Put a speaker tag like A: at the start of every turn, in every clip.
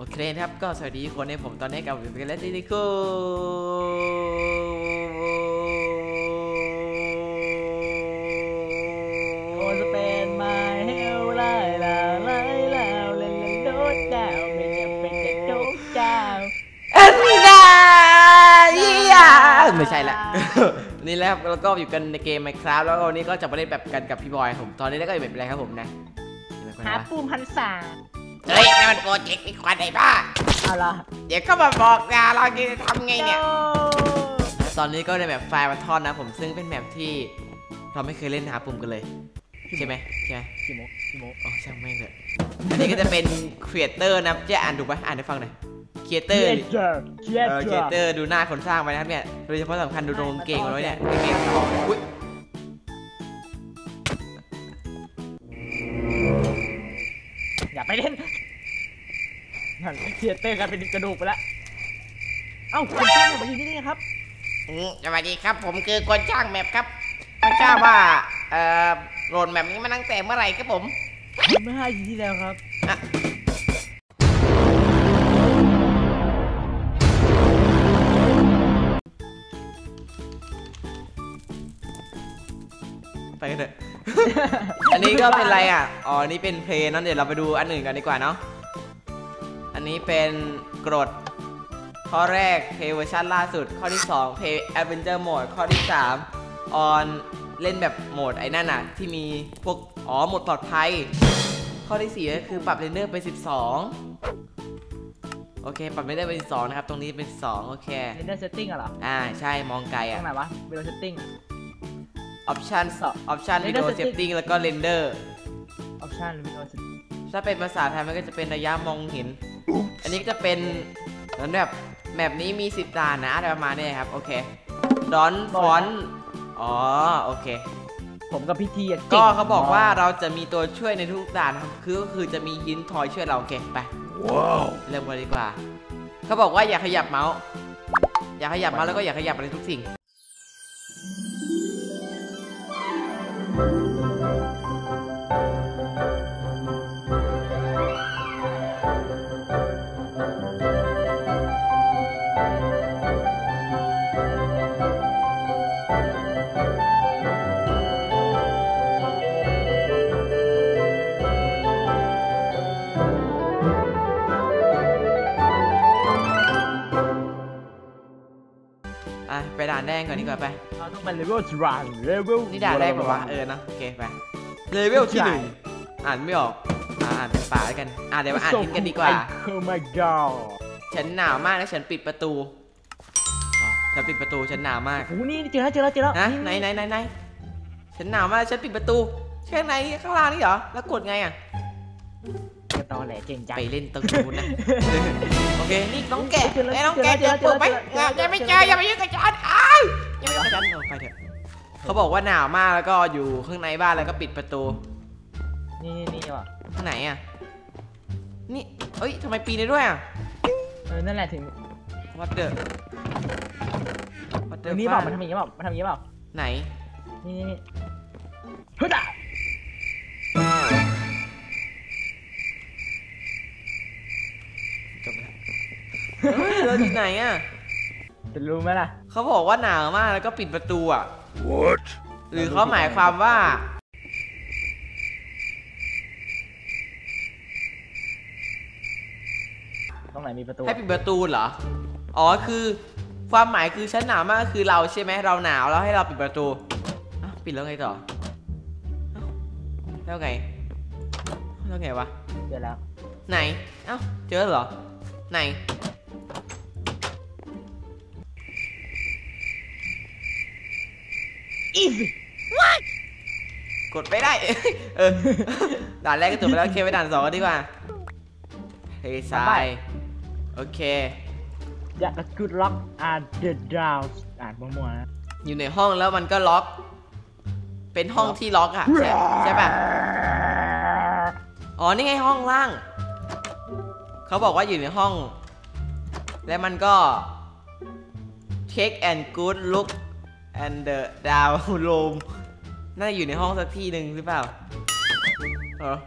A: โอเคนะครับก็สวัสดีคนในผมตอนนี้กับวิวกันและดิลิโก
B: โอสเปนมาเฮลไล่ลาไล่ลาเล่นเล่นโดดดาวไม่จำเป็นจะโดดดาว
A: อันดาเยียไม่ใช่ละนี่แหละครับแล้วก็อยู่กันในเกม Minecraft แล้ววันนี้ก็จะมาเล่นแบบกันกับพี่บอยผมตอนนี้แล้วก็อยู่แบบอะไรครับผมนะหา
B: ปูมพันษา
A: เฮ้ยนี่มันโปรเจกต์อีกคนไหนบ้า
B: เอาล่ะ
A: เดี๋ยวก็มาบอกนะเราจะทำไงเนี่ย
B: โต
A: อนนี้ก็ในแบบไฟล์มาทอนนะผมซึ่งเป็นแบบที่เราไม่เคยเล่นหาปุ่มกันเลย ใช่ไหมใช่ไหม
B: กี่โมงกี่โมง
A: อ๋อช่างแม่งเถอะอันนี้ก็จะเป็นครีเอเตอร์นะเจ๊อ่านดูปะอ่านให้ฟังหน่อยครีเอเตอร์
B: เจอร์เจอ
A: เออ
B: ร์
A: ครีเอเตอร์ดูหน้าคนสร้างไว้นะครับเนี่ยโดยเฉพาะสำคัญดูโดนเก่งไว้เนี่ยเก่งของอุ้ย
B: อย่าไปเล่น นั่นเทียเตอร์กันเป็นกระดูกไปแล้วเอ้าคุณช่างมาอยู่ที่นี่ครับ
A: อืมสวัสดีครับ ผมคือคนช่างแมปครับไม่ทราบว่าเอ่อโหลดแมปนี้มาตั้งแต่เมื่อไหร่ครับผม
B: เมื่อห้าปีที่แล้วครับ
A: อะไปกันเถอะ อันนี้ก็เป็นอะไรอะ อ๋อ นี่เป็นเพลงนั่นเดี๋ยวเราไปดูอันอื่นกันดีกว่าเนาะอั นนี้เป็นกรด ข้อแรกเพลย์เวอร์ชันล่าสุด ข้อที่2เพลย์แอดเวนเจอร์โหมดข้อที่3ออนเล่นแบบโหมดไอ้นั่นน่ะ ที่มีพวก อ๋อ โหมดปลอดภัย ข้อที่ 4 ก็คือปรับเรนเดอร์ไป 12 โอเค ปรับเรนเดอร์ไป 12 นะครับ ตรงนี้เป็น 2 โอเค
B: เรนเดอร์เซตติ้งเหรอ
A: อ่า ใช่ มองไกล
B: ตร
A: อะ
B: งไหนวะเรนเดอร์เซตติ้ง
A: ออปชั่นออปชั่น
B: Render
A: วิดีโอเซฟ
B: setting
A: ติ้งแล้วก็เรนเดอร์
B: ออปชั่นเรนเดอร์เซต
A: ถ้าเป็นภาษาไทยมันก็จะเป็นระยะมองเห็น อันนี้ก็จะเป็นเหมือนแบบแมปนี้มี10ด่านนะอะไรประมาณนี้ครับ โอเคดอนฟอนอ๋อ โอเค
B: ผมกับพี่ทีอะ
A: ก็
B: ง
A: เขาบอกว่าเราจะมีตัวช่วยในทุกด่านครับคือก็คือจะมียินทอยช่วยเราโอเคไป
C: ว้าว
A: เริ่มกันดีกว่า เขาบอกว่าอย่าขยับเมาส์ อย่าขยับเมาส์แล้วก็อย่าขยับอะไรทุกสิ่งอะ ไปด่านแรกก่อนดีกว่าไป
B: เราต้องเป็นเลเวลทรันเลเวล
A: นี่ด่านแรกป่าวะเออนะโอเคไปเลเวลที่หนึ่งอ่านไม่ออกอ่าอ่านเป็นป่าแล้วกันอ่าเดี๋ยวมาอ่านอินกันดีกว่า
B: โอ้ my god
A: ฉันหนาวมากแล้วฉันปิดประตูอ๋อฉันปิดประตูฉันหนาวมาก
B: โอ้โหนี่เจอแล้วเจอแล้วเจอแล้ว
A: นะไหนไหนไหนไหนฉันหนาวมากแล้วฉันปิดประตูแค่ไหนข้างล่างนี่เหรอแล้วกดไงอะ
B: กระตอแหลเก่งจัง
A: ไปเล่นตรงนู้นนะโอเคนี่น้องแกะ
B: เจอแล้ว
A: ไอ้น้องแกะ
B: เจ
A: เจ
B: อ
A: อ
B: แล้ว
A: ปลวกไหม
B: เจอแล้ว
A: อย่าไม่
B: เจ
A: เจ
B: อ
A: อ
B: แล้ว
A: อย่ามายุ่งกับฉันอ้ายอย่ามายุ่งกับฉันเออไปเถอะเขาบอกว่าหนาวมากแล้วก็อยู่ข้างในบ้านแล้วก็ปิดประตู
B: นี่นี่นี่ว่ะ
A: ข้างไหนอะนี่เอ้ยทำไมปีนได้ด้วยอะ
B: เออนั่นแหละถึง
A: What the What
B: เอ
A: the
B: อนี่เปล่า
A: fuck
B: มันทำอย่างนี้เปล่ามันทำอย่างนี้เปล่า
A: ไหน
B: นี่นี่นี่เฮ้ย
A: เฮ้ยเราที่ไหนอะ
B: จะรู้ไหมล่ะ
A: เขาบอกว่าหนาวมากแล้วก็ปิดประตูอะ
C: What
A: หรือเขาหมายความว่า
B: ตรงไหนมีประตู
A: ให้ปิดประตูเหรอ อ๋อคือความหมายคือฉันหนาวมากก็คือเราใช่ไหมเราหนาวแล้วให้เราปิดประตูอ้าวปิดแล้วไงต่ออ้าวแล้วไงแล้วไงวะ
B: เจอแล้ว
A: ไหน เอ้า เจอเหรอ ไหน
B: อีซี่
A: กดไม่ได้ เออ ด่านแรกก็จบไปแล้วโอเคไปด่านสองกันดีกว่า เฮ้ยทรายโอเค
B: อยากกูล็อกอ่านเดอะดาวอ่านมั่วๆนะ
A: อยู่ในห้องแล้วมันก็ล็อก เป็นห้องที่ล็อกอะใช่ใช่ปะอ๋อ นี่ไงห้องล่าง เขาบอกว่าอยู่ในห้อง และมันก็ take and good look and the down room น่าจะอยู่ในห้องสักที่หนึ่งหรือเปล่าเออ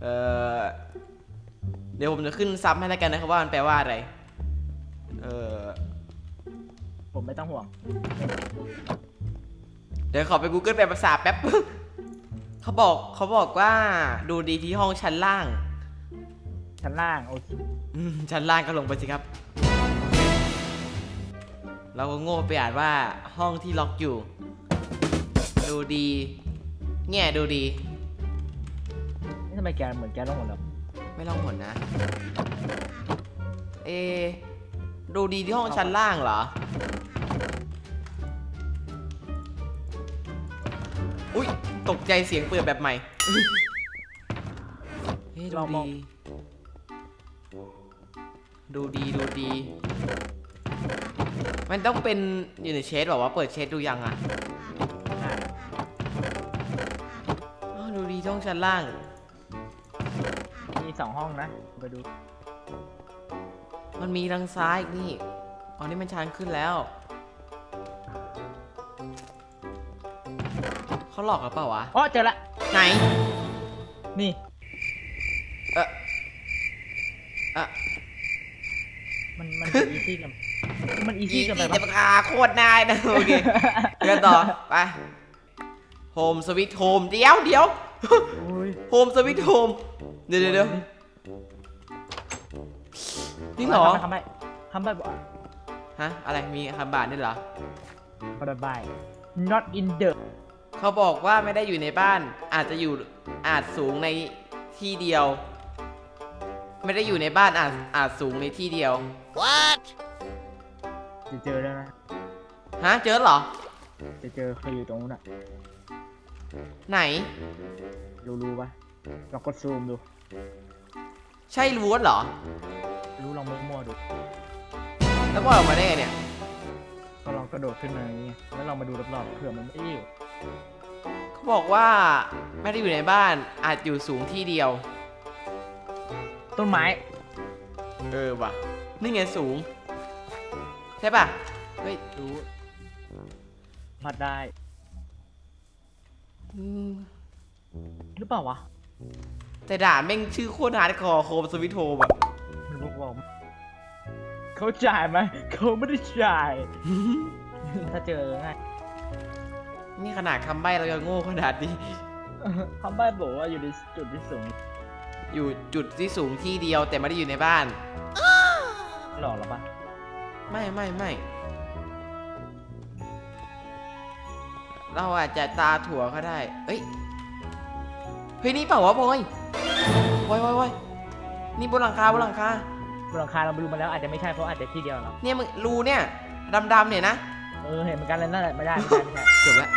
A: เออเดี๋ยวผมจะขึ้นซับให้แล้วกันนะครับว่ามันแปลว่าอะไร เออ
B: ผมไม่ต้องห่วง
A: เดี๋ยวขอไป Google แปลภาษาแป๊บ เขาบอกเขาบอกว่าดูดีที่ห้องชั้นล่าง
B: ชั้นล่าง โอเค
A: อืมชั้นล่างก็ลงไปสิครับ เราก็โง่ไปอ่านว่าห้องที่ล็อกอยู่ ดูดีแง่ดูดี
B: นี่ทำไมแกเหมือนแกต้องหมดแล้ว
A: ไม่ลองหมดนะ เอ ดูดีที่ห้องชั้นล่างเหรอ อุ๊ยตกใจเสียงเปิดแบบใหม่ เฮ้ยดูดี ดูดีดูดี มันต้องเป็นอยู่ในเชดบอกว่าเปิดเชดดูยังอะ
B: อะ
A: อ้าวดูดีที่ห้องชั้นล่าง
B: มีสองห้องนะ ไปดู
A: มันมีทางซ้ายอีกนี่อ๋อนี่มันชันขึ้นแล้ว เขาหลอกกับเปล่าวะ
B: อ๋อเจอละ
A: ไหน
B: นี่
A: เออเอะ
B: มันมันอีซี่กัน มันอี
A: อี
B: ซี่กันไป
A: ที่
B: ปะ
A: จะราโคตรนายนะโอเคเดินต่อไปโฮมสวิตโฮมเดี๋ยวเดี๋ยว
B: โอ้ย
A: โฮมสวิตโฮมเดี๋ยวเดี๋ยวเดี๋ยวนี่เหรอ
B: ทำไมทำไมบอก
A: ฮะอะไรมีคำบาทนี่เหรอ
B: บายบาย not in the
A: เขาบอกว่าไม่ได้อยู่ในบ้าน อาจจะอยู่อาจสูงในที่เดียว ไม่ได้อยู่ในบ้านอาจอาจสูงในที่เดียว
B: จะเจอแล้วนะ
A: ฮะเจอเหรอ
B: จะเจอเคยอยู่ตรงนู้นอะ
A: ไหน
B: รู้รู้ปะลองกดซูมดู
A: ใช่รูทเหรอ
B: รู้ลองมั่วๆดู
A: แล้วว่าออกมาได้ไงเนี่ย
B: ก็ลองกระโดดขึ้นมาอย่างเงี้ยแล้วลองมาดูรอบๆเผื่อมันไม่ได้อยู่
A: เขาบอกว่าไม่ได้อยู่ในบ้านอาจอยู่สูงที่เดียว
B: ต้นไม้
A: เออว่ะ นี่ไงสูง ใช่ป่ะ เฮ้ย
B: รู้พัดได้
A: อืม
B: หรือเปล่าวะ
A: แต่ด่านแม่งชื่อโคตรฮาร์ดคอร์โคมสวิตโฮแบบ
B: มันบอกว่าเขาจ่ายไหมเขาไม่ได้จ่าย ถ้าเจอง่าย
A: นี่ขนาดคำใบ้เรายังโง่ขนาดนี้
B: คำใบ้บอกว่าอยู่ในจุดที่สูง
A: อยู่จุดที่สูงที่เดียวแต่ไม่ได้อยู่ในบ้าน
B: หลอกหรอปะ
A: ไม่ไม่ไม่เราอาจจะตาถั่วก็ได้ เอ้ย เฮ้ยนี่เปล่าวะบอยบอยบอยบอยนี่บนหลังคาบนหลังคา
B: บนหลังคาเราไปดูมาแล้วอาจจะไม่ใช่เพราะอาจจะที่เดียวเรา
A: เนี่ยมึงรูเนี่ยดำๆเนี่ยนะ
B: เออเห็นเหมือนกันเลยนั่นแหละไม่ได้ไม่ได้ไม่ได้
A: จบแล้ว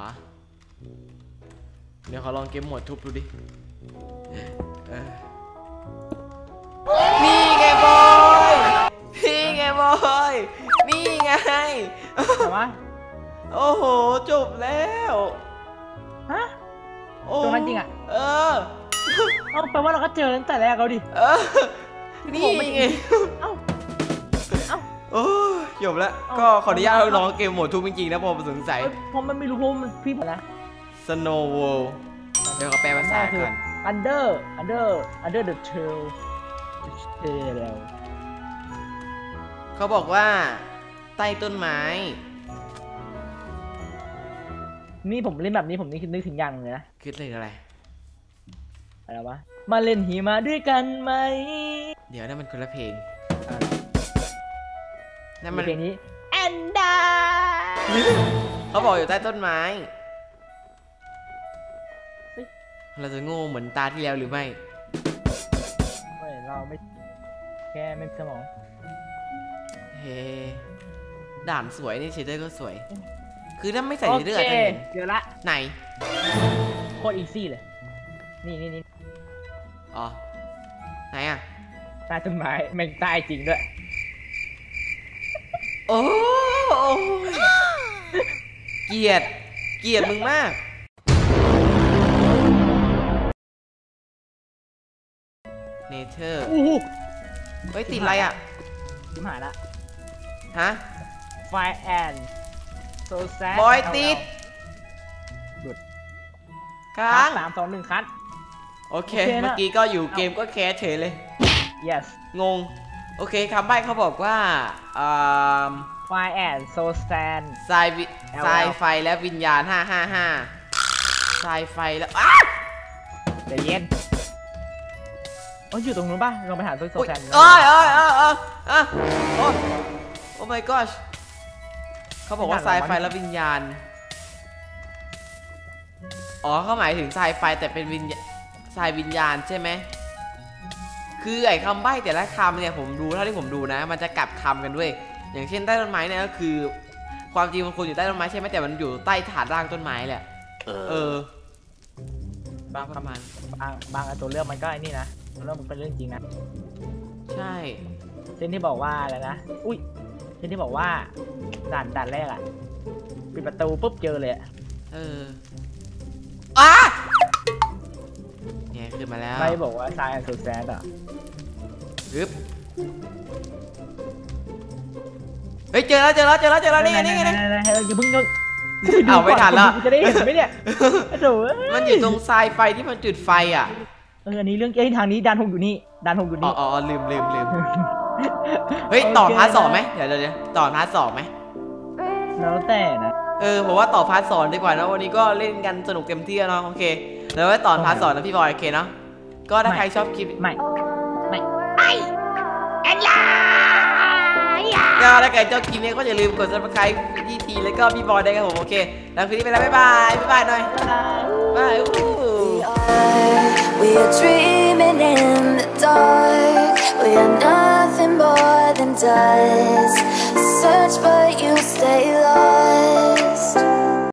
A: อะ เดี๋ยวขอลองเกมโหมดทุบดูดิเออนี่ไงบอยนี่ไงบอยนี่ไง
B: แต่ว่า
A: โอ้โห จบแล้ว
B: ฮะ
A: โอ้
B: ตรงนั้นจริงอะ
A: เออ
B: เอาแปลว่าเราก็เจอตั้งแต่แรกแล้วดิ
A: เออ นี่ไง
B: เอ้า เอ้า
A: โอ้ยจบแล้ว
B: เอ้า
A: ก็ขออนุญาตลองเกมโหมดทุบจริงๆนะเพราะผมสงสัย
B: เอ้ยผมมันไม่รู้เพราะมันพี่หมดนะ
A: Snow World เดี๋ยวขอแปลภาษาก่อน
B: under under under the trail trail
A: เขาบอกว่า ใต้ต้นไม้
B: นี่ผมเล่นแบบนี้ผมนี่คิดนึกถึงอย่างหนึงเลยนะ
A: คิดเลยอะไร
B: อะไรวะ มาเล่นหิมะด้วยกันไหม
A: เดี๋ยวนั่นมันคนละเพลง
B: อ่า
A: นั่นมัน
B: เพลงนี้แอนดา
A: เขาบอกอยู่ใต้ต้นไม้ เราจะโง่เหมือนตาที่แล้วหรือไม่
B: ไม่เราไม่ แค่ไม่มีสมอง
A: เฮ้ด่านสวยนี่เชเดอร์ก็สวย คือถ้าไม่ใส่
B: โอ
A: เชเดอร์
B: เค
A: อาจจะเห็น
B: เดี๋ยวละ
A: ไหน
B: โคตรอีซี่เลย นี่นี่นี่
A: อ๋อ ไหนอะ
B: ใต้ต้นไม้แม่งใต้จริงด้วย
A: โอ้ยเกลียด เกลียดมึงมาก เนเธอร์
B: อู้หู
A: เฮ้ยติดอะไรอะ
B: ชิมหายละ
A: ฮะ
B: Fire and so sad
A: บอยติดค้า
B: คัด
A: ง
B: สามสองหนึ่งคัด
A: โอเค
B: โอเคนะ
A: เมื่อกี้ก็อยู่เกมก็แคสเฉยเลย
B: yes
A: งง โอเคคำใบ้เขาบอกว่าอ่า
B: fire and soul stand
A: ทรายวิ
B: LL
A: ทรายไฟและวิญญาณ 555ทรายไฟแล้วอ้า
B: เดี๋ยวเย็น โอ้ยอยู่ตรงนู้นป่ะลองไปหาตัวโซ
A: อุ๊ย
B: แซน
A: เอ้ยเอ้ยเอ้ยเอ้ยเอ้ยโอ้โอ้ my gosh เขาบอกว่าทรายไฟและวิญญาณ อ๋อเขาหมายถึงทรายไฟแต่เป็นวิญญาทรายวิญญาณใช่ไหม คือไอ้คำใบ้แต่ละคำเนี่ยผมดูเท่าที่ผมดูนะ มันจะกลับคำกันด้วย อย่างเช่นใต้ต้นไม้เนี่ยก็คือ ความจริงมันควรอยู่ใต้ต้นไม้ใช่ไหมแต่มันอยู่ใต้ฐานรากต้นไม้แหละ เออ บางประมาณ
B: บางบางอันตัวเรื่องมันก็ไอ้นี่นะ ตัวเรื่องมันเป็นเรื่องจริงนะ
A: ใช่
B: เช่นที่บอกว่าอะไรนะ อุ้ย เช่นที่บอกว่าด่านด่านแรกอะปิดประตูปุ๊บเจอเลยอะ
A: เอออะเนี่ยขึ้นมาแล้ว
B: ไม่บอกว่าทรายอันสุดแซดอะ
A: ฮึบเฮ้ยเจอแล้วเจอแล้วเจอแล้วเจอแล้วนี่ไงนี่ไงนี่ไง
B: ๆๆๆอย่าเพิ่งยก
A: เอาไม่ทันแล้ว
B: กูจะได้เห็นไหมเนี่ยโอ้โห
A: มันอยู่ตรงทรายไฟที่มันจุดไฟอะ
B: เอออันนี้เรื่องเอ้ยทางนี้ด่านหกอยู่นี่ด่านหกอยู่
A: อ๋อ
B: นี่
A: อ๋อลืมลืมลืมเฮ้ยต่อพาร์ทสองไหมเดี๋ยวเดี๋ยวเดี๋ยวต่อพาร์ทสองไหม
B: แล้วแต่นะ
A: เออผมว่าต่อพาร์ทสองดีกว่านะวันนี้ก็เล่นกันสนุกเต็มที่แล้วเนาะโอเคแล้วไว้ต่อพาร์ทสองนะพี่บอยโอเคเนาะก็ถ้าใครชอบคลิป
B: ไม่ไม่
A: ก็ถ้าใครชอบคลิปนี้ก็อย่าลืมกด subscribe ที่ทีแล้วก็พี่บอยได้วยครับผมโอเค แล้วคืนนี้ไปแล้วบ๊ายบายบ๊ายบายหน่อยบายอู้
C: We are dreaming in the dark. We are nothing more than dust. Search, but you stay lost.